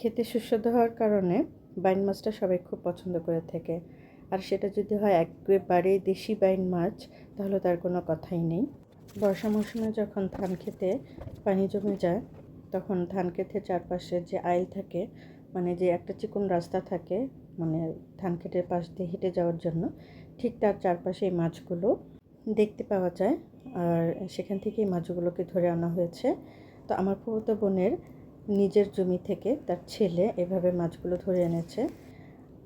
খেতে সুস্বাদু হওয়ার কারণে বাইন মাছটা সবাই খুব পছন্দ করে থাকে। আর সেটা যদি হয় একেবারে দেশি বাইন মাছ, তাহলে তার কোনো কথাই নেই। বর্ষা মৌসুমে যখন ধান খেতে পানি জমে যায়, তখন ধান খেতের চারপাশে যে আইল থাকে মানে যে একটা চিকন রাস্তা থাকে মানে ধান খেতের পাশ দিয়ে হেঁটে যাওয়ার জন্য, ঠিক তার চারপাশে এই মাছগুলো দেখতে পাওয়া যায়। আর সেখান থেকেই মাছগুলোকে ধরে আনা হয়েছে। তো আমার ফুফুতো বোনের নিজের জমি থেকে তার ছেলে এভাবে মাছগুলো ধরে এনেছে।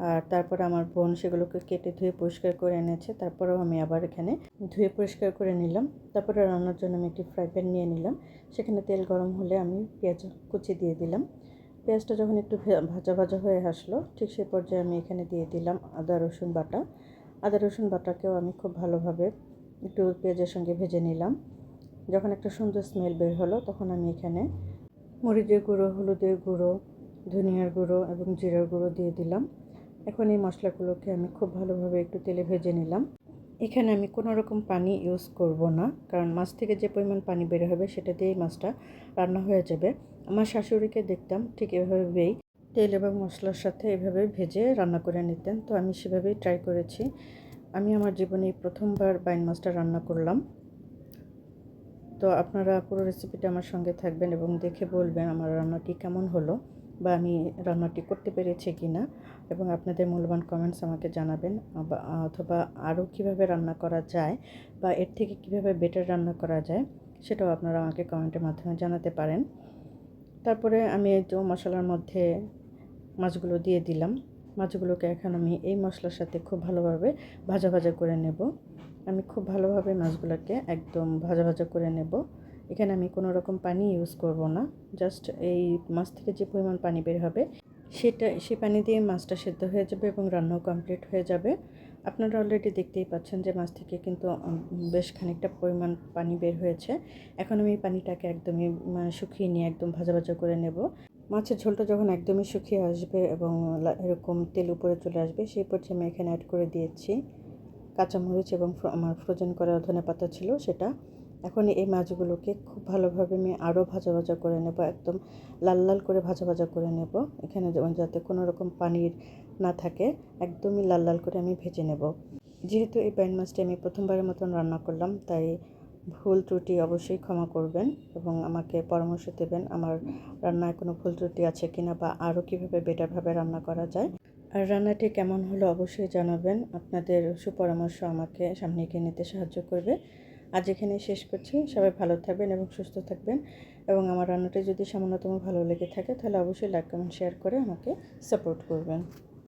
আর তারপর আমার বোন সেগুলোকে কেটে ধুয়ে পরিষ্কার করে এনেছে। তারপরেও আমি আবার এখানে ধুয়ে পরিষ্কার করে নিলাম। তারপরে রান্নার জন্য আমি একটি ফ্রাই প্যান নিয়ে নিলাম। সেখানে তেল গরম হলে আমি পেঁয়াজ কুচি দিয়ে দিলাম। পেঁয়াজটা যখন একটু ভাজা ভাজা হয়ে আসলো, ঠিক সেই পর্যায়ে আমি এখানে দিয়ে দিলাম আদা, রসুন বাটা। আদা, রসুন বাটাকেও আমি খুব ভালোভাবে একটু পেঁয়াজের সঙ্গে ভেজে নিলাম। যখন একটা সুন্দর স্মেল বের হলো, তখন আমি এখানে মরিচের গুঁড়ো, হলুদের গুঁড়ো, ধনিয়ার গুঁড়ো এবং জিরার গুঁড়ো দিয়ে দিলাম। এখন এই মশলাগুলোকে আমি খুব ভালোভাবে একটু তেলে ভেজে নিলাম। এখানে আমি কোনো রকম পানি ইউজ করব না, কারণ মাছ থেকে যে পরিমাণ পানি বের হবে সেটা দিয়েই মাছটা রান্না হয়ে যাবে। আমার শাশুড়িকে দেখতাম ঠিক এভাবেই তেল এবং মশলার সাথে এভাবে ভেজে রান্না করে নিতেন, তো আমি সেভাবেই ট্রাই করেছি। আমি আমার জীবনে প্রথমবার বাইন মাছটা রান্না করলাম। তো আপনারা পুরো রেসিপিটা আমার সঙ্গে থাকবেন এবং দেখে বলবেন আমার রান্নাটি কেমন হলো বা আমি রান্নাটি করতে পেরেছি কি না এবং আপনাদের মূল্যবান কমেন্টস আমাকে জানাবেন অথবা আরও কীভাবে রান্না করা যায় বা এর থেকে কীভাবে বেটার রান্না করা যায় সেটাও আপনারা আমাকে কমেন্টের মাধ্যমে জানাতে পারেন। তারপরে আমি তো মশলার মধ্যে মাছগুলো দিয়ে দিলাম। মাছগুলোকে এখন আমি এই মশলার সাথে খুব ভালোভাবে ভাজা ভাজা করে নেব। আমি খুব ভালোভাবে মাছগুলোকে একদম ভাজা ভাজা করে নেব। এখানে আমি কোনো রকম পানি ইউজ করব না। জাস্ট এই মাছ থেকে যে পরিমাণ পানি বের হবে, সেটা সে পানি দিয়ে মাছটা সেদ্ধ হয়ে যাবে এবং রান্নাও কমপ্লিট হয়ে যাবে। আপনারা অলরেডি দেখতেই পাচ্ছেন যে মাছ থেকে কিন্তু বেশ খানিকটা পরিমাণ পানি বের হয়েছে। এখন আমি পানিটাকে একদমই শুকিয়ে নিয়ে একদম ভাজা ভাজা করে নেব। মাছের ঝোলটা যখন একদমই শুকিয়ে আসবে এবং এরকম তেল উপরে চলে আসবে, সেই পর্যায়ে আমি এখানে অ্যাড করে দিয়েছি কাঁচামরিচ এবং আমার ফ্রোজেন করা ধনে পাতা ছিল সেটা। এখন এই মাছগুলোকে খুব ভালোভাবে আমি আরও ভাজা ভাজা করে নেব, একদম লাল লাল করে ভাজা ভাজা করে নেব। এখানে যেমন যাতে কোনো রকম পানির না থাকে, একদমই লাল লাল করে আমি ভেজে নেব। যেহেতু এই প্যান মাছটি আমি প্রথমবারের মতন রান্না করলাম, তাই ভুল ত্রুটি অবশ্যই ক্ষমা করবেন এবং আমাকে পরামর্শ দেবেন আমার রান্নায় কোনো ভুল ত্রুটি আছে কিনা বা আরও কীভাবে বেটারভাবে রান্না করা যায়। আর রান্নাটি কেমন হলো অবশ্যই জানাবেন। আপনাদের সুপরামর্শ আমাকে সামনে এগিয়ে নিতে সাহায্য করবে। আজ এখানে শেষ করছি। সবাই ভালো থাকবেন এবং সুস্থ থাকবেন। এবং আমার রান্নাটি যদি সামান্যতম ভালো লেগে থাকে তাহলে অবশ্যই লাইক, কমেন্ট, শেয়ার করে আমাকে সাপোর্ট করবেন।